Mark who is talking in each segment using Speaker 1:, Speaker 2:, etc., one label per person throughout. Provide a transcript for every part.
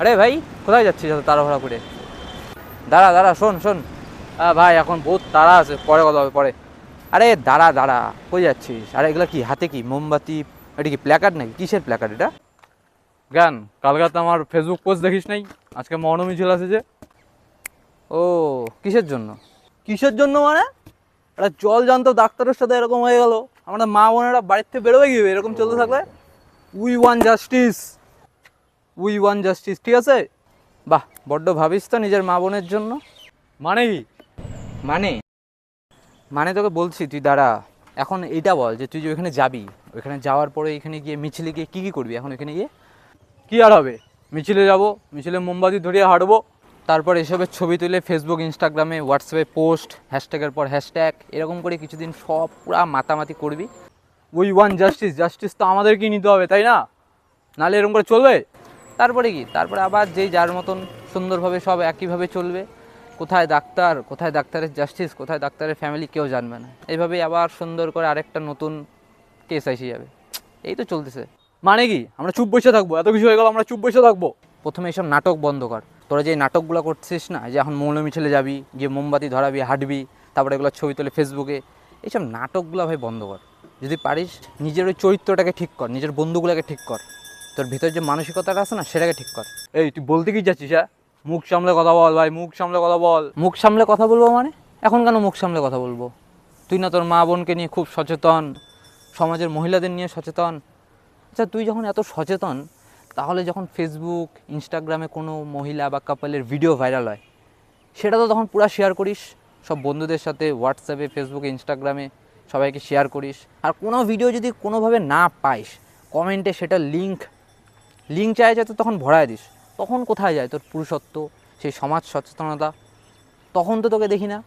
Speaker 1: আরে ভাই, কোথায় যাচ্ছিস এত ভাড়া করে? দাঁড়া দাঁড়া, শোন শোন। ভাই, এখন বহুত তাড়া আছে, পরে কথা হবে, পরে। আরে দাঁড়া দাঁড়া, কই যাচ্ছিস? আরে এগুলো কি, হাতে কি, মোমবাতি? এটা কি প্ল্যাকার্ড নাকি? কিসের প্ল্যাকার্ড এটা?
Speaker 2: জ্ঞান কালকাতে আমার ফেসবুক পোস্ট দেখিস নাই? আজকে মৌন মিছিল আছে যে।
Speaker 1: ও কিসের জন্য?
Speaker 2: কিসের জন্য মানে? একটা জল জানতো ডাক্তারের সাথে এরকম হয়ে গেল। আমরা মা বোনেরা বাড়ির থেকে বেরোবে কি এরকম চলতে থাকলে? We want justice we want justice ঠিক আছে?
Speaker 1: বাহ বড্ড ভাবিস তো নিজের মা বোনের জন্য।
Speaker 2: মানে কি?
Speaker 1: মানে? মানে তোকে বলছি তুই দাঁড়া এখন এইটা বল যে তুই যে ওইখানে যাবি ওইখানে যাওয়ার পরে এখানে গিয়ে মিছিলে গিয়ে কী কী করবি? এখন ওইখানে গিয়ে?
Speaker 2: কি আর হবে? মিছিলে যাব, মিছিলে মোমবাতি ধরিয়ে হাঁটবো।
Speaker 1: তারপর এসবের ছবি তুলে ফেসবুক ইনস্টাগ্রামে হোয়াটসঅ্যাপে পোস্ট হ্যাশট্যাগের পর হ্যাশট্যাগ এরকম করে কিছুদিন সব পুরা মাতামাতি করবি।
Speaker 2: উই ওয়ান জাস্টিস জাস্টিস তো আমাদেরকেই নিতে হবে, তাই না? নালে এরকম করে চলবে?
Speaker 1: তারপরে কি? তারপরে আবার যেই যার মতন সুন্দরভাবে সব একইভাবে চলবে, কোথায় ডাক্তার, কোথায় ডাক্তারের জাস্টিস কোথায় ডাক্তারের ফ্যামিলি কেউ জানবে না। এইভাবেই আবার সুন্দর করে আরেকটা নতুন কেস এসে যাবে। এই তো চলতেছে।
Speaker 2: মানে কি? আমরা চুপ বসে থাকব এত কিছু হয়ে গেল আমরা চুপ বসে থাকব।
Speaker 1: প্রথমে এইসব নাটক বন্ধ কর। তোরা যে নাটকগুলো করছিস না যে এখন মৌল মিছিলে যাবি গিয়ে মোমবাতি ধরাবি হাঁটবি তারপরে এগুলো ছবি তুলে ফেসবুকে এইসব নাটকগুলো ভাই বন্ধ কর। যদি পারিস নিজের ওই চরিত্রটাকে ঠিক কর নিজের বন্ধুগুলোকে ঠিক কর। তোর ভিতর যে মানসিকতাটা আছে না সেটাকে ঠিক কর।
Speaker 2: এই তুই বলতে কি যাচ্ছিস হ্যাঁ? মুখ সামলে কথা বল ভাই মুখ সামলে কথা বল।
Speaker 1: মুখ সামলে কথা বলব মানে? এখন কেন মুখ সামলে কথা বলব? তুই না তোর মা বোনকে নিয়ে খুব সচেতন সমাজের মহিলাদের নিয়ে সচেতন আচ্ছা তুই যখন এত সচেতন, তাহলে যখন ফেসবুক ইনস্টাগ্রামে কোনো মহিলা বা কাপলের ভিডিও ভাইরাল হয়, সেটা তো তখন পুরো শেয়ার করিস, সব বন্ধুদের সাথে হোয়াটসঅ্যাপে ফেসবুকে ইনস্টাগ্রামে সবাইকে শেয়ার করিস। আর কোনো ভিডিও যদি কোনোভাবে না পাইস কমেন্টে সেটা লিঙ্ক লিঙ্ক চাই যাতে তখন ভরায় দিস। তখন কোথায় যায় তোর পুরুষত্ব, সেই সমাজ সচেতনতা? তখন তো তোকে দেখি না।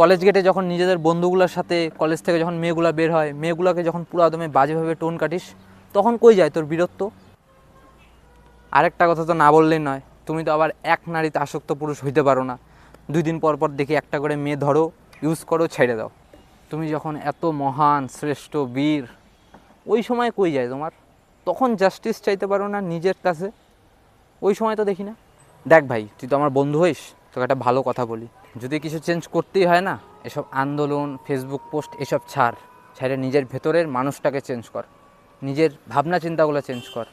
Speaker 1: কলেজ গেটে যখন নিজেদের বন্ধুগুলোর সাথে কলেজ থেকে যখন মেয়েগুলো বের হয়, মেয়েগুলোকে যখন পুরো একদমে বাজেভাবে টোন কাটিস তখন কই যায় তোর বীরত্ব? আরেকটা কথা তো না বললেই নয়, তুমি তো আবার এক নারীতে আসক্ত পুরুষ হইতে পারো না। দুই দিন পর পর দেখি একটা করে মেয়ে ধরো ইউজ করো, ছেড়ে দাও। তুমি যখন এত মহান, শ্রেষ্ঠ বীর, ওই সময় কই যায় তোমার? তখন জাস্টিস চাইতে পারো না নিজের কাছে? ওই সময় তো দেখি না। দেখ ভাই, তুই তো আমার বন্ধু হইস, তোকে একটা ভালো কথা বলি। যদি কিছু চেঞ্জ করতেই হয় না, এসব আন্দোলন ফেসবুক পোস্ট এসব ছাড়, ছাড়ে নিজের ভেতরের মানুষটাকে চেঞ্জ কর। নিজের ভাবনা চিন্তাগুলো চেঞ্জ কর।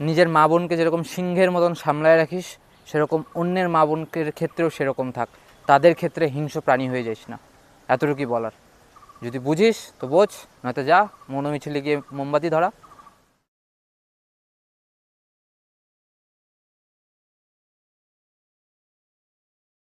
Speaker 1: নিজের মা বোনকে যেরকম সিংহের মতন সামলায় রাখিস, সেরকম অন্যের মা বোনকে ক্ষেত্রেও সেরকম থাক। তাদের ক্ষেত্রে হিংস্র প্রাণী হয়ে যাইস না। এতটুকুই বলার। যদি বুঝিস তো বোঝ, নয়তো যা, মনোমিছিলে গিয়ে মোমবাতি ধরা।